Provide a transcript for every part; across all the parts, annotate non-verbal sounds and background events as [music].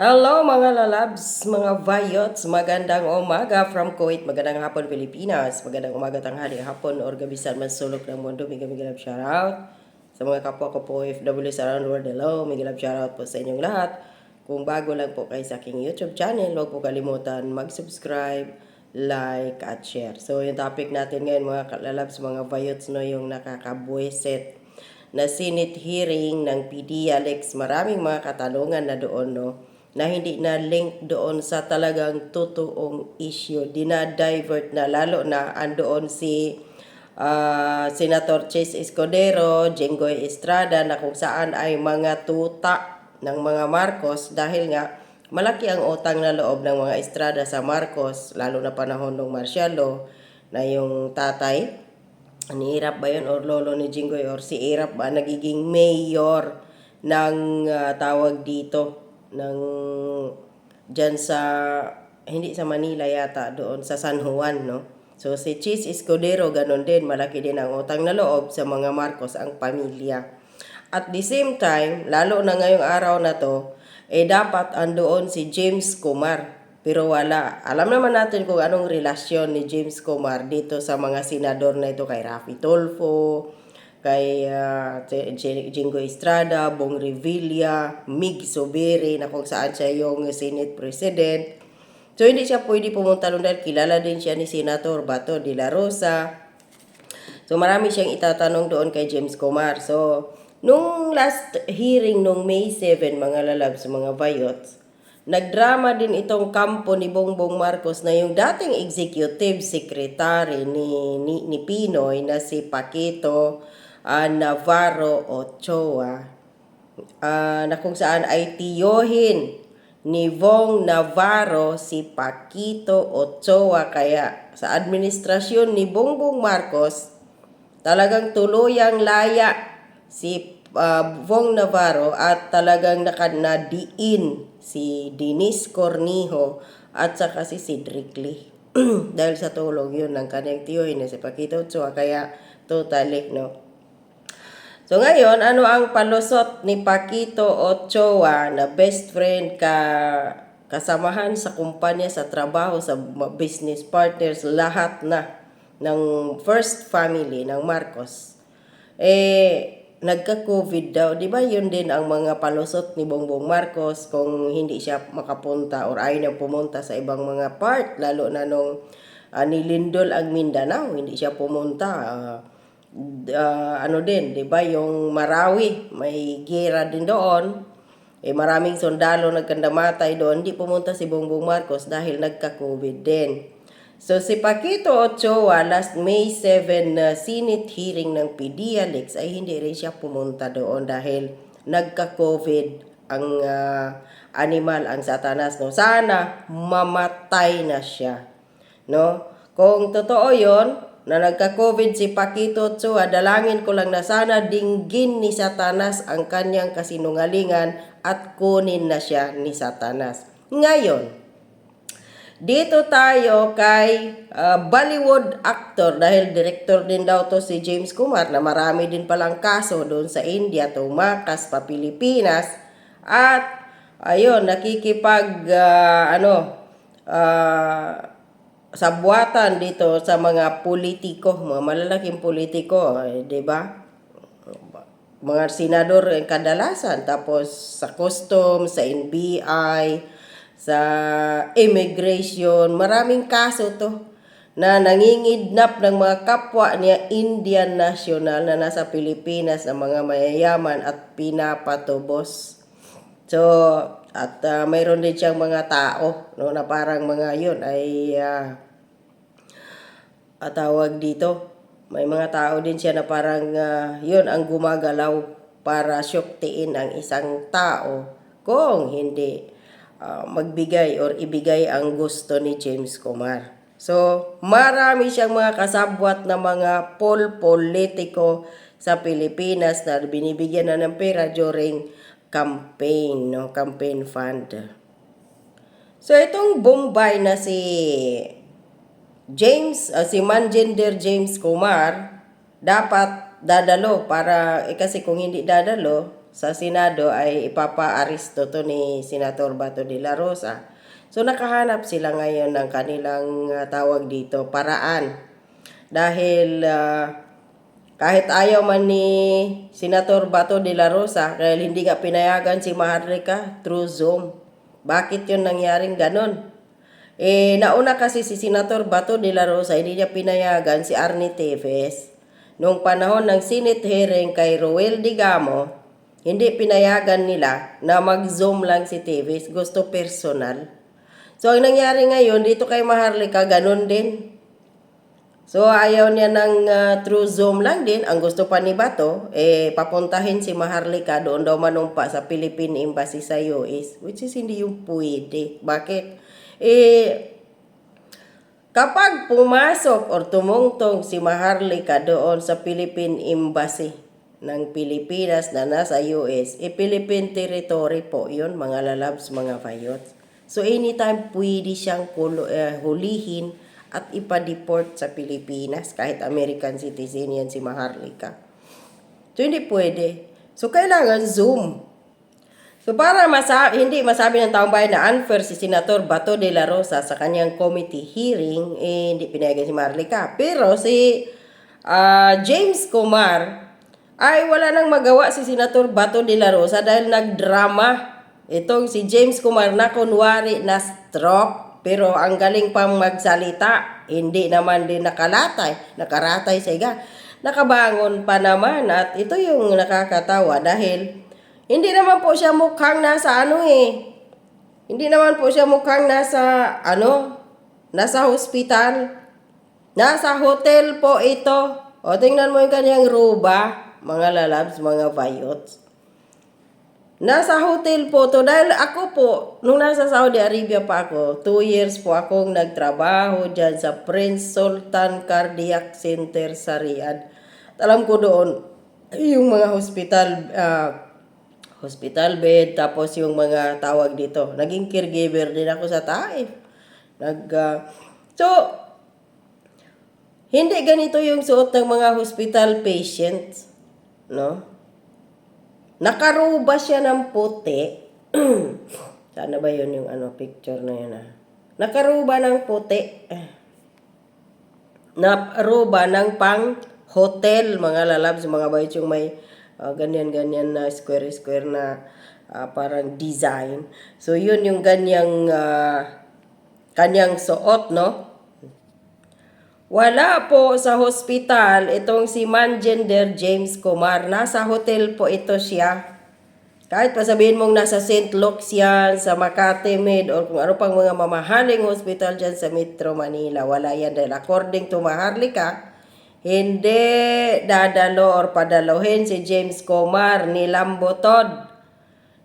Hello mga lalabs, mga vayots, magandang umaga from Kuwait, magandang hapon Pilipinas, magandang umaga tanghali hapon or gabi saan man sulok ng mundo, may gamig love shoutout. Sa mga kapwa ko po OFW sa around the world, hello, love shoutout po sa inyong lahat. Kung bago lang po kayo sa aking YouTube channel, huwag po kalimutan mag-subscribe, like, at share. So yung topic natin ngayon mga lalabs, mga vayots, no, yung nakakabueset na Senate hearing ng PD Alex, maraming mga katanungan na doon, no, na hindi na link doon sa talagang totoong issue. Dinadivert na, lalo na andoon si ah, Senator Chase Escudero, Jenggoy Estrada, na kung saan ay mga tuta ng mga Marcos dahil nga malaki ang utang na loob ng mga Estrada sa Marcos, lalo na panahon ng Marcialo, na yung tatay, ni Irap ba yun or lolo ni Jinggoy or si Irap ba? Nagiging mayor ng ah, tawag dito ng dyan sa hindi sa Manila yata doon sa San Juan no? So si Cheese Escudero ganun din malaki din ang utang na loob sa mga Marcos ang pamilya. At the same time lalo na ngayong araw na to eh dapat andoon si James Kumar. Pero wala. Alam naman natin kung anong relasyon ni James Comar dito sa mga senador na ito kay Rafi Tolfo, kay uh, Jingo Estrada, Bong Revilla, Mig Sobere na kung saan siya yung Senate President. So hindi siya pwede pumunta doon dahil kilala din siya ni Senator Bato de la Rosa. So marami siyang itatanong doon kay James Comar. So nung last hearing nung May 7 mga lalabs, mga bayots, Nagdrama din itong kampo ni Bongbong Marcos na yung dating executive secretary ni, ni, ni Pinoy na si Paquito uh, Navarro Ochoa uh, na kung saan ay tiyohin ni Vong Navarro si Paquito Ochoa kaya sa administrasyon ni Bongbong Marcos talagang tuluyang laya si uh, Vong Navarro at talagang nakanadiin si Denise Cornijo at saka si Cedric Lee. [clears throat] Dahil sa tulong yun ng kanyang tiyohin na si Paquito Ochoa kaya totally no. So ngayon, ano ang palusot ni Paquito Ochoa na best friend ka kasamahan sa kumpanya, sa trabaho, sa business partners, lahat na ng first family ng Marcos. Eh, nagka-COVID daw. Di ba yun din ang mga palusot ni Bongbong Marcos kung hindi siya makapunta or ayaw niya pumunta sa ibang mga part, lalo na nung uh, nilindol ang Mindanao, hindi siya pumunta. Uh, uh, ano din, di ba yung Marawi, may gira din doon. Eh, maraming sundalo nagkandamatay doon. Hindi pumunta si Bongbong Marcos dahil nagka-COVID din. So si Paquito Ochoa last May 7 na uh, Senate hearing ng PDLX ay hindi rin siya pumunta doon dahil nagka-COVID ang uh, animal, ang satanas. No? Sana mamatay na siya. No? Kung totoo yon na nagka-COVID si Paquito Ochoa, dalangin ko lang na sana dinggin ni Satanas ang kanyang kasinungalingan at kunin na siya ni Satanas. Ngayon, dito tayo kay uh, Bollywood actor dahil director din daw to si James Kumar na marami din palang kaso doon sa India, tumakas pa Pilipinas at ayun nakikipag uh, ano uh, sabwatan dito sa mga politiko, mga malalaking politiko, eh, 'di ba? Mga senador eh, kadalasan tapos sa custom, sa NBI, sa immigration, maraming kaso to na nangingidnap ng mga kapwa niya Indian national na nasa Pilipinas na mga mayayaman at pinapatubos. So, at uh, mayroon din siyang mga tao no, na parang mga yun ay uh, tawag dito. May mga tao din siya na parang uh, yun ang gumagalaw para syuktiin ang isang tao kung hindi uh, magbigay or ibigay ang gusto ni James Kumar. So, marami siyang mga kasabwat na mga pol politiko sa Pilipinas na binibigyan na ng pera during campaign, no? campaign fund. So, itong Bombay na si James, uh, si Manjinder James Kumar, dapat dadalo para, eh kasi kung hindi dadalo, sa Senado ay ipapa-aristo to ni Senator Bato de la Rosa. So nakahanap sila ngayon ng kanilang ah, tawag dito, paraan. Dahil ah, kahit ayaw man ni Senator Bato de la Rosa, dahil hindi ka pinayagan si Maharlika through Zoom. Bakit yun nangyaring ganon? Eh, nauna kasi si Senator Bato de la Rosa, hindi niya pinayagan si Arnie Teves. Noong panahon ng Senate hearing kay Roel Digamo, hindi pinayagan nila na mag-zoom lang si Teves. Gusto personal. So, ang nangyari ngayon, dito kay Maharlika, ganun din. So, ayaw niya ng ah, through Zoom lang din. Ang gusto pa ni Bato, eh, papuntahin si Maharlika doon daw manumpa sa Philippine Embassy sa US. Which is hindi yung pwede. Bakit? Eh, kapag pumasok or tumungtong si Maharlika doon sa Philippine Embassy ng Pilipinas na nasa US, eh, Philippine territory po yun, mga lalabs, mga fayots. So, anytime pwede siyang kulo, eh, hulihin at ipa-deport sa Pilipinas kahit American citizen yan si Maharlika. So, hindi pwede. So, kailangan Zoom. So, para masa hindi masabi ng taong bayan na unfair si Senator Bato de la Rosa sa kanyang committee hearing, eh, hindi pinayagan si Maharlika. Pero si ah, James Kumar ay wala nang magawa si Senator Bato de la Rosa dahil nagdrama itong si James Kumar na kunwari na stroke pero ang galing pang magsalita hindi naman din nakalatay nakaratay sa iga nakabangon pa naman at ito yung nakakatawa dahil hindi naman po siya mukhang nasa ano eh hindi naman po siya mukhang nasa ano nasa hospital Nasa hotel po ito. O, tingnan mo yung kanyang ruba, mga lalabs, mga bayots. Nasa hotel po to dahil ako po, nung nasa Saudi Arabia pa ako, two years po akong nagtrabaho dyan sa Prince Sultan Cardiac Center sa Riyadh. Alam ko doon, yung mga hospital, ah, hospital bed, tapos yung mga tawag dito. Naging caregiver din ako sa Taif. Nag, ah, so, hindi ganito yung suot ng mga hospital patients, no? Nakaruba siya ng puti. [clears throat] Sana ba yun yung ano, picture na yun ah? Nakaruba ng puti. Naruba ng pang hotel, mga lalabs, mga bayot yung may ah, ganyan-ganyan na square-square na ah, parang design. So, yun yung ganyang ah, kanyang suot, no? Wala po sa hospital itong si Mangender James Kumar. Nasa hotel po ito siya. Kahit pa sabihin mong nasa St. Luke's yan, sa Makati Med, o kung ano pang mga mamahaling hospital dyan sa Metro Manila, wala yan. Dahil according to Maharlika, hindi dadalo or padalohin si James Kumar ni Lambotod.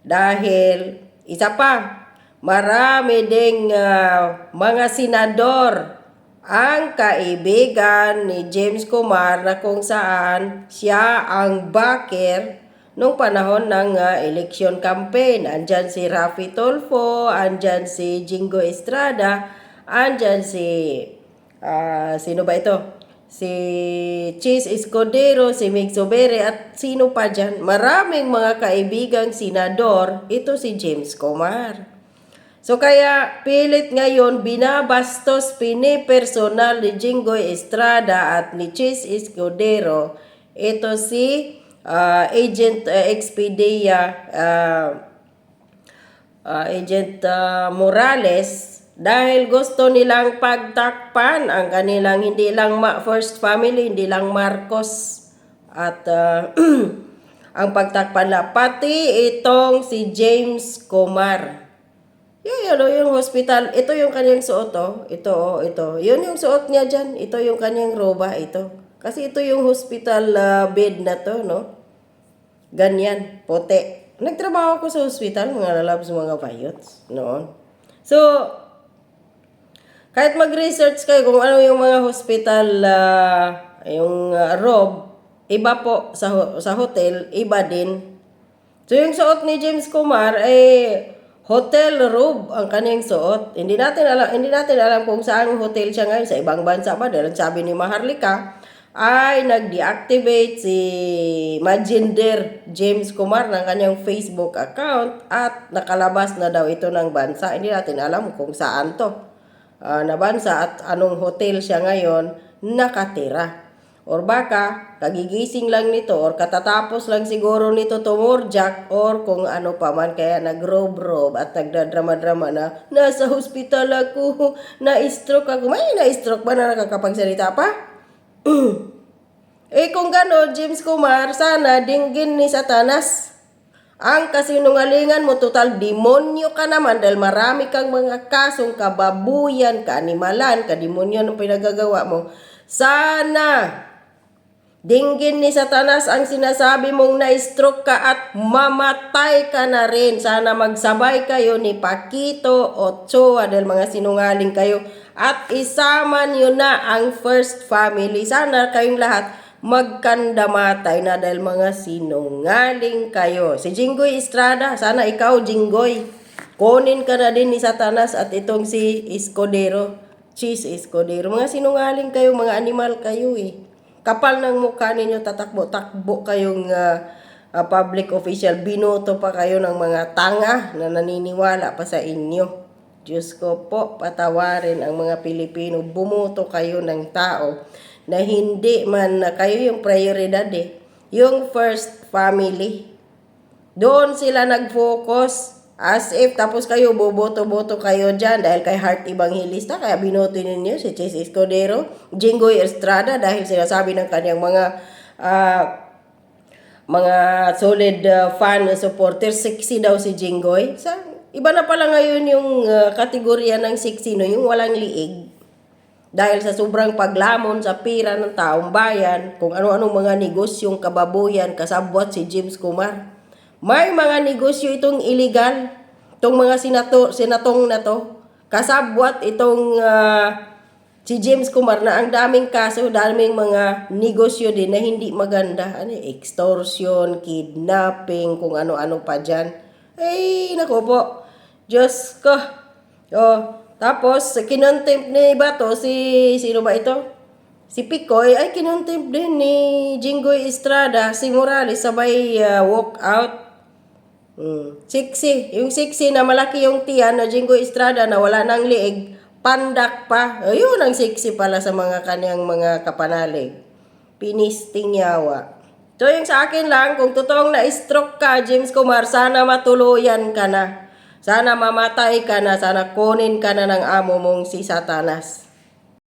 Dahil, isa pa, marami ding ah, mga senador ang kaibigan ni James Kumar na kung saan siya ang backer nung panahon ng ah, election campaign. Andyan si Rafi Tolfo, andyan si Jingo Estrada, andyan si ah, sino ba ito? Si Chis Escudero, si Mig Sobere at sino pa dyan? Maraming mga kaibigang senador, ito si James Kumar. So kaya pilit ngayon binabastos pinipersonal ni Jinggoy Estrada at ni Chis Escudero. Ito si ah, Agent uh, Expedia ah, ah, Agent ah, Morales. Dahil gusto nilang pagtakpan ang kanilang hindi lang ma- first family, hindi lang Marcos. At ah, [clears throat] ang pagtakpan na pati itong si James Comar. Yung, yun, oh, yung hospital, ito yung kanyang suot, oh. Ito, oh, ito. Yun yung suot niya dyan. Ito yung kanyang roba, ito. Kasi ito yung hospital ah, bed na to, no? Ganyan, puti. Nagtrabaho ako sa hospital, mga lalabs, mga bayots, noon. So, kahit mag-research kayo kung ano yung mga hospital, ah, yung ah, robe, iba po sa, sa hotel, iba din. So, yung suot ni James Kumar, eh, hotel robe ang kanyang suot. Hindi natin alam, hindi natin alam kung saan hotel siya ngayon, sa ibang bansa ba, dahil sabi ni Maharlika, ay nag-deactivate si Maginder James Kumar ng kanyang Facebook account at nakalabas na daw ito ng bansa. Hindi natin alam kung saan to ah, na bansa at anong hotel siya ngayon nakatira. Or baka, kagigising lang nito or katatapos lang siguro nito tumurjak or kung ano pa man kaya nagrob-rob at nagdadrama-drama na nasa hospital ako, [laughs] na-stroke ako. May na-stroke ba na nakakapagsalita pa? [clears throat] Eh kung gano'n, James Kumar, sana dinggin ni Satanas. Ang kasinungalingan mo, total demonyo ka naman dahil marami kang mga kasong kababuyan, kaanimalan, kademonyo ng pinagagawa mo. Sana dinggin ni Satanas ang sinasabi mong na-stroke ka at mamatay ka na rin. Sana magsabay kayo ni Paquito Ochoa dahil mga sinungaling kayo at isama niyo na ang first family. Sana kayong lahat magkandamatay na dahil mga sinungaling kayo. Si Jinggoy Estrada, sana ikaw Jinggoy, kunin ka na din ni Satanas at itong si Escudero, Cheese Escudero. Mga sinungaling kayo, mga animal kayo eh. Kapal ng mukha ninyo, tatakbo-takbo kayong ah, ah, public official. Binoto pa kayo ng mga tanga na naniniwala pa sa inyo. Diyos ko po, patawarin ang mga Pilipino. Bumuto kayo ng tao na hindi man na kayo yung prioridad eh. Yung first family. Doon sila nag-focus. As if, tapos kayo, boboto-boto kayo dyan dahil kay Heart Evangelista, kaya binoto ninyo si Chase Escudero, Jingoy Estrada dahil sinasabi ng kanyang mga ah, mga solid uh, fan supporter, sexy daw si Jingoy. Sa, iba na pala ngayon yung uh, kategorya ng sexy, no? yung walang liig. Dahil sa sobrang paglamon sa pira ng taong bayan, kung ano-anong mga negosyong kababuyan, kasabwat si James Kumar. May mga negosyo itong illegal, itong mga sinato, senatong na to. Kasabwat itong ah, si James Kumar na ang daming kaso, daming mga negosyo din na hindi maganda. Ano, extortion, kidnapping, kung ano-ano pa dyan. Ay, nako po. Diyos ko. Oh, tapos, kinontempt ni Bato, si, sino ba ito? Si Picoy, ay kinontempt din ni Jinggoy Estrada, si Morales, sabay ah, walk out. Hmm. Siksi. Yung siksi na malaki yung tiyan na Jingo Estrada na wala nang liig, pandak pa. Ayun ang siksi pala sa mga kanyang mga kapanalig. Pinisting yawa. So yung sa akin lang, kung totoong na-stroke ka, James Kumar, sana matuluyan ka na. Sana mamatay ka na, sana kunin ka na ng amo mong si Satanas.